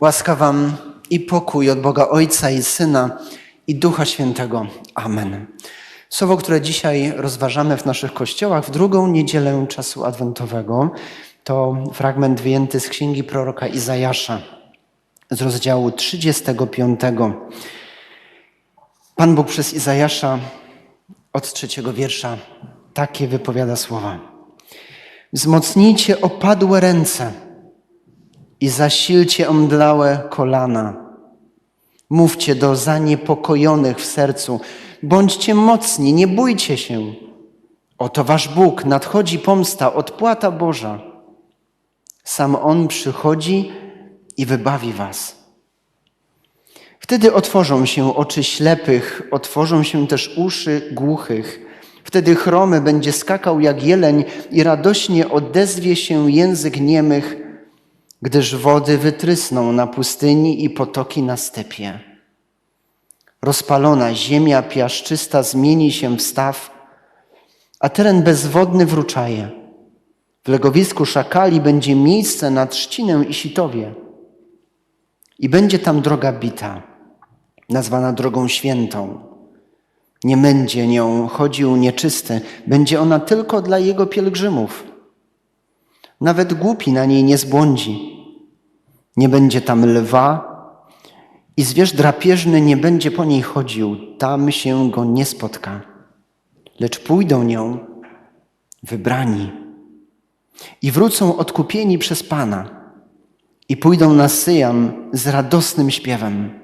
Łaska Wam i pokój od Boga Ojca i Syna i Ducha Świętego. Amen. Słowo, które dzisiaj rozważamy w naszych kościołach w drugą niedzielę czasu adwentowego, to fragment wyjęty z księgi proroka Izajasza z rozdziału 35. Pan Bóg przez Izajasza od trzeciego wiersza takie wypowiada słowa. Wzmocnijcie opadłe ręce i zasilcie omdlałe kolana. Mówcie do zaniepokojonych w sercu, bądźcie mocni, nie bójcie się. Oto wasz Bóg, nadchodzi pomsta, odpłata Boża. Sam On przychodzi i wybawi was. Wtedy otworzą się oczy ślepych, otworzą się też uszy głuchych. Wtedy chromy będzie skakał jak jeleń i radośnie odezwie się język niemych, gdyż wody wytrysną na pustyni i potoki na stepie. Rozpalona ziemia piaszczysta zmieni się w staw, a teren bezwodny wróczaje. W legowisku szakali będzie miejsce na trzcinę i sitowie. I będzie tam droga bita, nazwana drogą świętą. Nie będzie nią chodził nieczysty, będzie ona tylko dla jego pielgrzymów. Nawet głupi na niej nie zbłądzi. Nie będzie tam lwa i zwierz drapieżny nie będzie po niej chodził, tam się go nie spotka. Lecz pójdą nią wybrani i wrócą odkupieni przez Pana i pójdą na Syjam z radosnym śpiewem.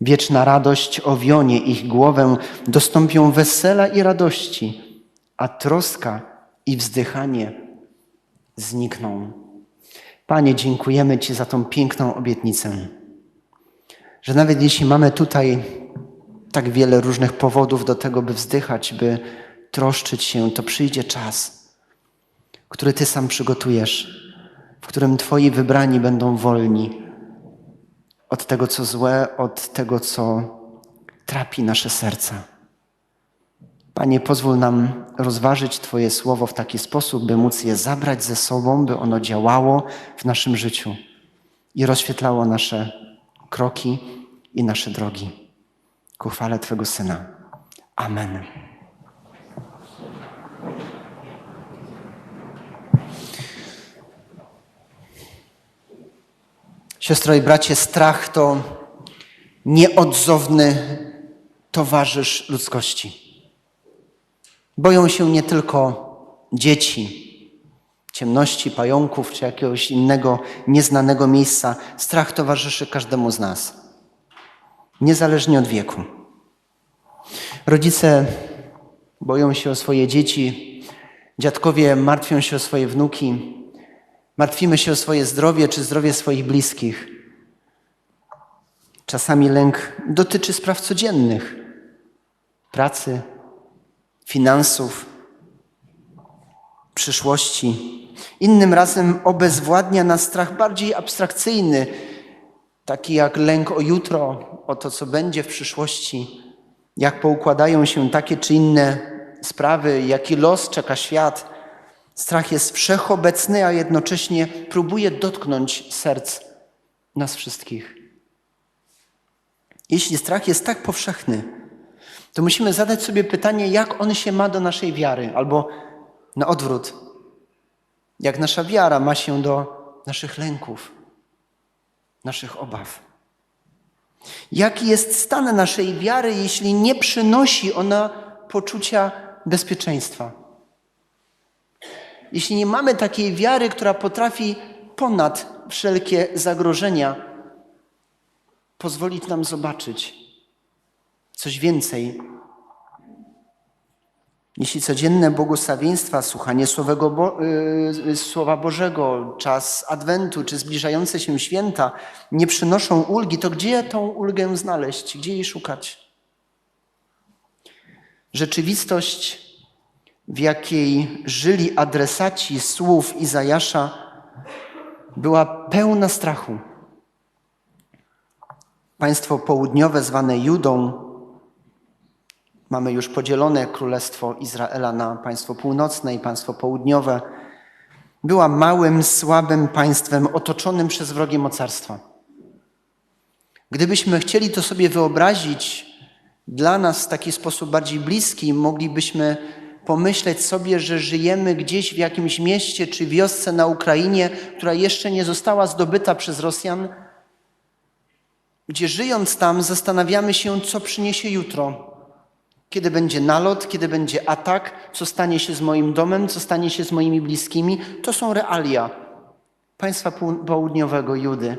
Wieczna radość owionie ich głowę, dostąpią wesela i radości, a troska i wzdychanie znikną. Panie, dziękujemy Ci za tą piękną obietnicę, że nawet jeśli mamy tutaj tak wiele różnych powodów do tego, by wzdychać, by troszczyć się, to przyjdzie czas, który Ty sam przygotujesz, w którym Twoi wybrani będą wolni od tego, co złe, od tego, co trapi nasze serca. Panie, pozwól nam rozważyć Twoje słowo w taki sposób, by móc je zabrać ze sobą, by ono działało w naszym życiu i rozświetlało nasze kroki i nasze drogi. Ku chwale Twego Syna. Amen. Siostro i bracie, strach to nieodzowny towarzysz ludzkości. Boją się nie tylko dzieci, ciemności, pająków czy jakiegoś innego nieznanego miejsca. Strach towarzyszy każdemu z nas, niezależnie od wieku. Rodzice boją się o swoje dzieci, dziadkowie martwią się o swoje wnuki, martwimy się o swoje zdrowie czy zdrowie swoich bliskich. Czasami lęk dotyczy spraw codziennych pracy, finansów, przyszłości. Innym razem obezwładnia nas strach bardziej abstrakcyjny, taki jak lęk o jutro, o to, co będzie w przyszłości, jak poukładają się takie czy inne sprawy, jaki los czeka świat. Strach jest wszechobecny, a jednocześnie próbuje dotknąć serc nas wszystkich. Jeśli strach jest tak powszechny, to musimy zadać sobie pytanie, jak on się ma do naszej wiary, albo na odwrót, jak nasza wiara ma się do naszych lęków, naszych obaw. Jaki jest stan naszej wiary, jeśli nie przynosi ona poczucia bezpieczeństwa? Jeśli nie mamy takiej wiary, która potrafi ponad wszelkie zagrożenia pozwolić nam zobaczyć coś więcej. Jeśli codzienne błogosławieństwa, słuchanie Bo yy, Słowa Bożego, czas Adwentu czy zbliżające się święta nie przynoszą ulgi, to gdzie tą ulgę znaleźć? Gdzie jej szukać? Rzeczywistość, w jakiej żyli adresaci słów Izajasza, była pełna strachu. Państwo południowe, zwane Judą, mamy już podzielone królestwo Izraela na państwo północne i państwo południowe, była małym, słabym państwem otoczonym przez wrogie mocarstwa. Gdybyśmy chcieli to sobie wyobrazić dla nas w taki sposób bardziej bliski, moglibyśmy pomyśleć sobie, że żyjemy gdzieś w jakimś mieście czy wiosce na Ukrainie, która jeszcze nie została zdobyta przez Rosjan, gdzie żyjąc tam zastanawiamy się, co przyniesie jutro. Kiedy będzie nalot, kiedy będzie atak, co stanie się z moim domem, co stanie się z moimi bliskimi, to są realia państwa południowego Judy,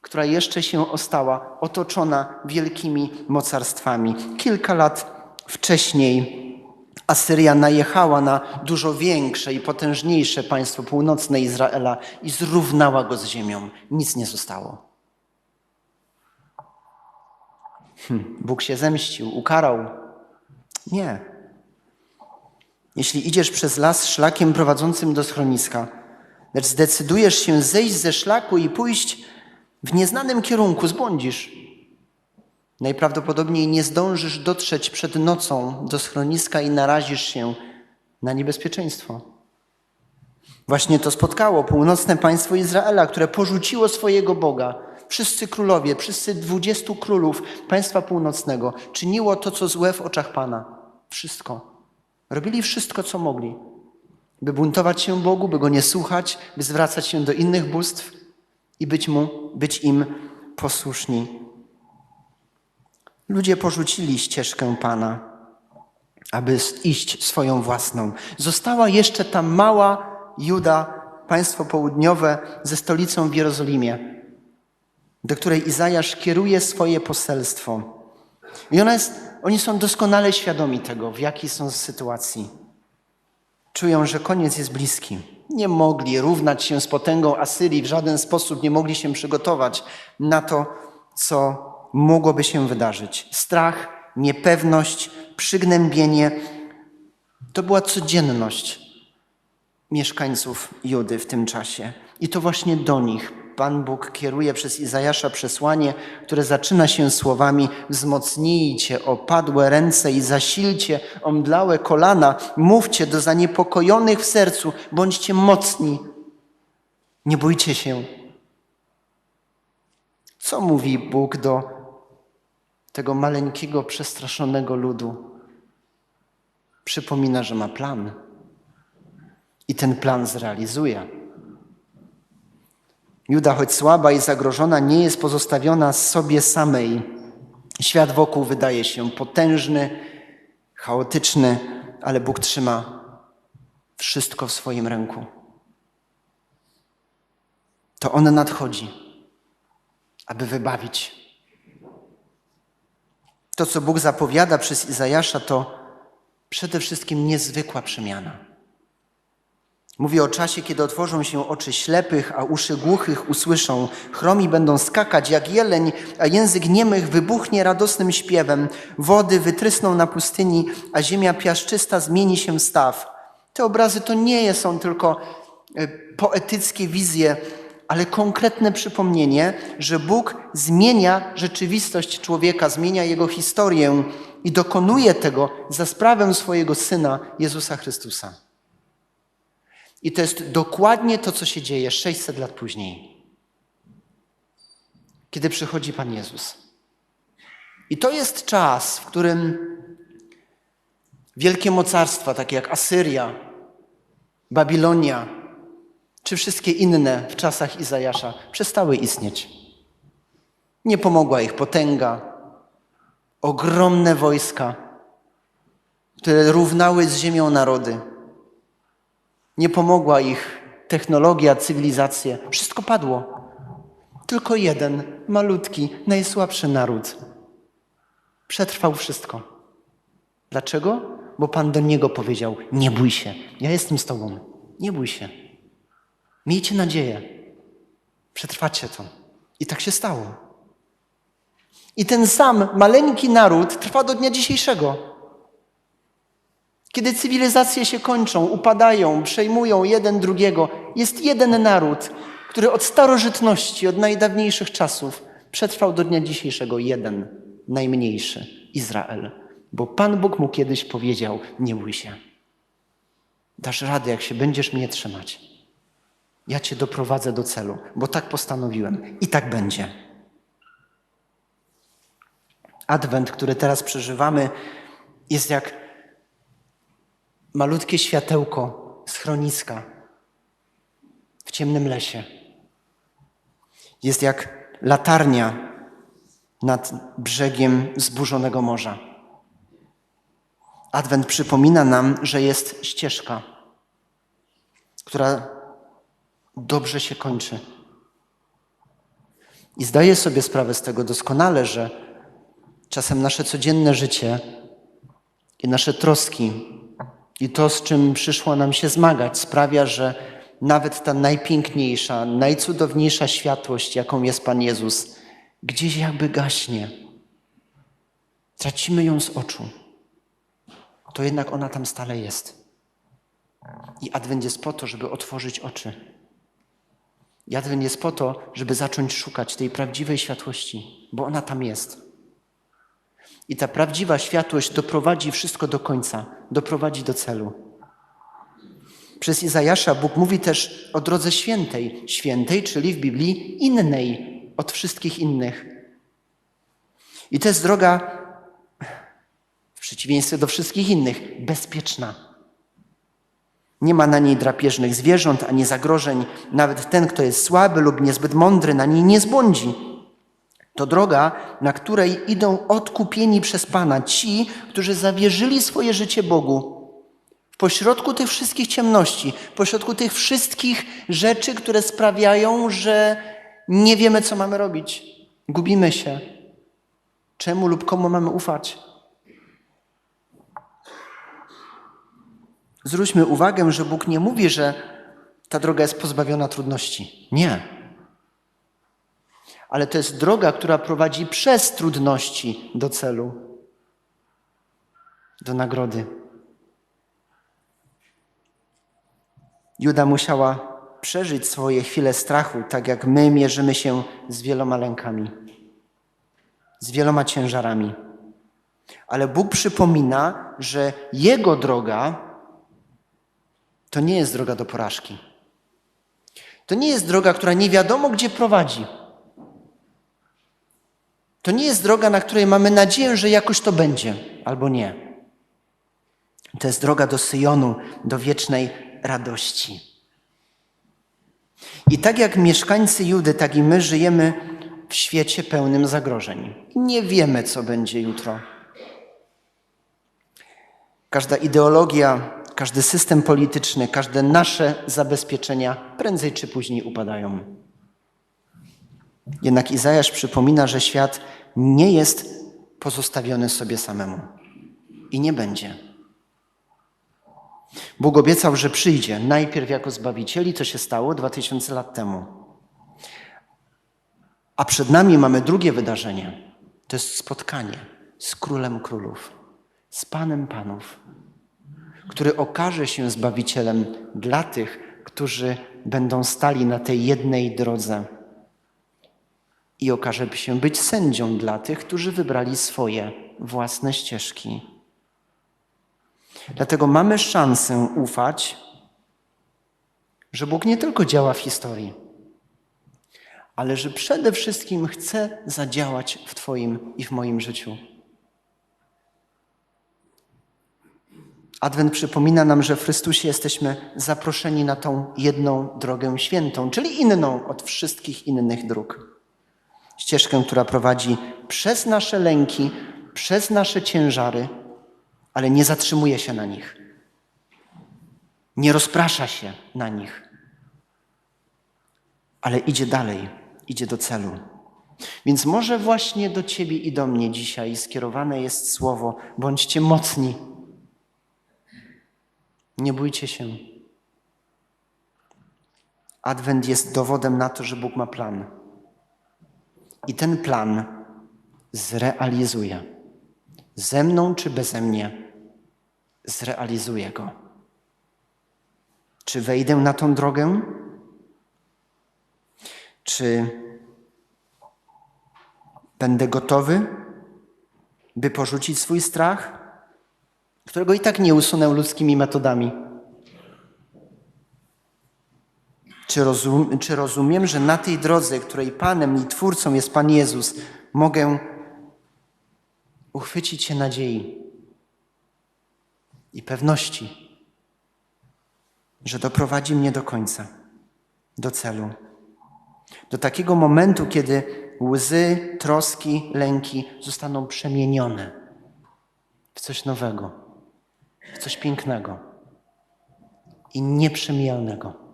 która jeszcze się ostała, otoczona wielkimi mocarstwami. Kilka lat wcześniej Asyria najechała na dużo większe i potężniejsze państwo północne Izraela i zrównała go z ziemią. Nic nie zostało. Bóg się zemścił, ukarał. Nie. Jeśli idziesz przez las szlakiem prowadzącym do schroniska, lecz zdecydujesz się zejść ze szlaku i pójść w nieznanym kierunku, zbłądzisz. Najprawdopodobniej nie zdążysz dotrzeć przed nocą do schroniska i narazisz się na niebezpieczeństwo. Właśnie to spotkało północne państwo Izraela, które porzuciło swojego Boga. Wszyscy królowie, wszyscy dwudziestu królów państwa północnego czyniło to, co złe w oczach Pana. Wszystko. Robili wszystko, co mogli, by buntować się Bogu, by Go nie słuchać, by zwracać się do innych bóstw i być, mu, być im posłuszni. Ludzie porzucili ścieżkę Pana, aby iść swoją własną. Została jeszcze ta mała Juda, państwo południowe ze stolicą w Jerozolimie, do której Izajasz kieruje swoje poselstwo. I ona jest, oni są doskonale świadomi tego, w jakiej są sytuacji. Czują, że koniec jest bliski. Nie mogli równać się z potęgą Asyrii, w żaden sposób nie mogli się przygotować na to, co mogłoby się wydarzyć. Strach, niepewność, przygnębienie to była codzienność mieszkańców Judy w tym czasie. I to właśnie do nich Pan Bóg kieruje przez Izajasza przesłanie, które zaczyna się słowami: Wzmocnijcie opadłe ręce i zasilcie omdlałe kolana, mówcie do zaniepokojonych w sercu, bądźcie mocni. Nie bójcie się. Co mówi Bóg do tego maleńkiego, przestraszonego ludu. Przypomina, że ma plan i ten plan zrealizuje. Juda, choć słaba i zagrożona, nie jest pozostawiona sobie samej. Świat wokół wydaje się potężny, chaotyczny, ale Bóg trzyma wszystko w swoim ręku. To On nadchodzi, aby wybawić to, co Bóg zapowiada przez Izajasza, to przede wszystkim niezwykła przemiana. Mówi o czasie, kiedy otworzą się oczy ślepych, a uszy głuchych usłyszą, chromi będą skakać jak jeleń, a język niemych wybuchnie radosnym śpiewem, wody wytrysną na pustyni, a ziemia piaszczysta zmieni się w staw. Te obrazy to nie są tylko e, poetyckie wizje ale konkretne przypomnienie, że Bóg zmienia rzeczywistość człowieka, zmienia jego historię i dokonuje tego za sprawę swojego Syna Jezusa Chrystusa. I to jest dokładnie to, co się dzieje 600 lat później, kiedy przychodzi Pan Jezus. I to jest czas, w którym wielkie mocarstwa, takie jak Asyria, Babilonia, czy wszystkie inne w czasach Izajasza przestały istnieć. Nie pomogła ich potęga, ogromne wojska, które równały z ziemią narody. Nie pomogła ich technologia, cywilizacje. Wszystko padło. Tylko jeden, malutki, najsłabszy naród przetrwał wszystko. Dlaczego? Bo Pan do niego powiedział: Nie bój się, ja jestem z Tobą, nie bój się. Miejcie nadzieję. Przetrwacie to. I tak się stało. I ten sam maleńki naród trwa do dnia dzisiejszego. Kiedy cywilizacje się kończą, upadają, przejmują jeden drugiego, jest jeden naród, który od starożytności, od najdawniejszych czasów przetrwał do dnia dzisiejszego jeden, najmniejszy Izrael. Bo Pan Bóg mu kiedyś powiedział: Nie bój się. Dasz radę, jak się będziesz mnie trzymać. Ja Cię doprowadzę do celu, bo tak postanowiłem i tak będzie. Adwent, który teraz przeżywamy, jest jak malutkie światełko schroniska w ciemnym lesie. Jest jak latarnia nad brzegiem zburzonego morza. Adwent przypomina nam, że jest ścieżka, która dobrze się kończy. I zdaję sobie sprawę z tego doskonale, że czasem nasze codzienne życie i nasze troski i to, z czym przyszło nam się zmagać, sprawia, że nawet ta najpiękniejsza, najcudowniejsza światłość, jaką jest Pan Jezus, gdzieś jakby gaśnie. Tracimy ją z oczu. To jednak ona tam stale jest. I Adwent jest po to, żeby otworzyć oczy. I Adwent jest po to, żeby zacząć szukać tej prawdziwej światłości, bo ona tam jest. I ta prawdziwa światłość doprowadzi wszystko do końca, doprowadzi do celu. Przez Izajasza Bóg mówi też o drodze świętej, świętej, czyli w Biblii innej od wszystkich innych. I to jest droga, w przeciwieństwie do wszystkich innych, bezpieczna. Nie ma na niej drapieżnych zwierząt ani zagrożeń. Nawet ten, kto jest słaby lub niezbyt mądry, na niej nie zbłądzi. To droga, na której idą odkupieni przez Pana ci, którzy zawierzyli swoje życie Bogu. Pośrodku tych wszystkich ciemności, pośrodku tych wszystkich rzeczy, które sprawiają, że nie wiemy, co mamy robić, gubimy się. Czemu lub komu mamy ufać? Zwróćmy uwagę, że Bóg nie mówi, że ta droga jest pozbawiona trudności. Nie. Ale to jest droga, która prowadzi przez trudności do celu, do nagrody. Juda musiała przeżyć swoje chwile strachu, tak jak my mierzymy się z wieloma lękami, z wieloma ciężarami. Ale Bóg przypomina, że Jego droga to nie jest droga do porażki. To nie jest droga, która nie wiadomo gdzie prowadzi. To nie jest droga, na której mamy nadzieję, że jakoś to będzie, albo nie. To jest droga do Syjonu, do wiecznej radości. I tak jak mieszkańcy Judy, tak i my żyjemy w świecie pełnym zagrożeń. Nie wiemy, co będzie jutro. Każda ideologia, każdy system polityczny, każde nasze zabezpieczenia prędzej czy później upadają. Jednak Izajasz przypomina, że świat nie jest pozostawiony sobie samemu i nie będzie. Bóg obiecał, że przyjdzie najpierw jako Zbawiciel i to się stało dwa tysiące lat temu. A przed nami mamy drugie wydarzenie. To jest spotkanie z Królem Królów, z Panem Panów, który okaże się Zbawicielem dla tych, którzy będą stali na tej jednej drodze. I okaże się być sędzią dla tych, którzy wybrali swoje własne ścieżki. Dlatego mamy szansę ufać, że Bóg nie tylko działa w historii, ale że przede wszystkim chce zadziałać w Twoim i w moim życiu. Adwent przypomina nam, że w Chrystusie jesteśmy zaproszeni na tą jedną drogę świętą, czyli inną od wszystkich innych dróg. Ścieżkę, która prowadzi przez nasze lęki, przez nasze ciężary, ale nie zatrzymuje się na nich. Nie rozprasza się na nich, ale idzie dalej, idzie do celu. Więc może właśnie do Ciebie i do mnie dzisiaj skierowane jest słowo: bądźcie mocni. Nie bójcie się. Adwent jest dowodem na to, że Bóg ma plan. I ten plan zrealizuje. Ze mną czy beze mnie zrealizuję go. Czy wejdę na tą drogę? Czy będę gotowy, by porzucić swój strach, którego i tak nie usunę ludzkimi metodami? Czy, rozum, czy rozumiem, że na tej drodze, której Panem i Twórcą jest Pan Jezus, mogę uchwycić się nadziei i pewności, że doprowadzi mnie do końca, do celu. Do takiego momentu, kiedy łzy, troski, lęki zostaną przemienione w coś nowego, w coś pięknego i nieprzemijalnego.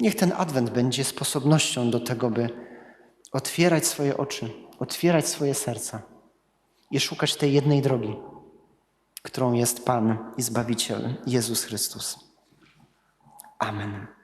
Niech ten adwent będzie sposobnością do tego, by otwierać swoje oczy, otwierać swoje serca i szukać tej jednej drogi, którą jest Pan i Zbawiciel Jezus Chrystus. Amen.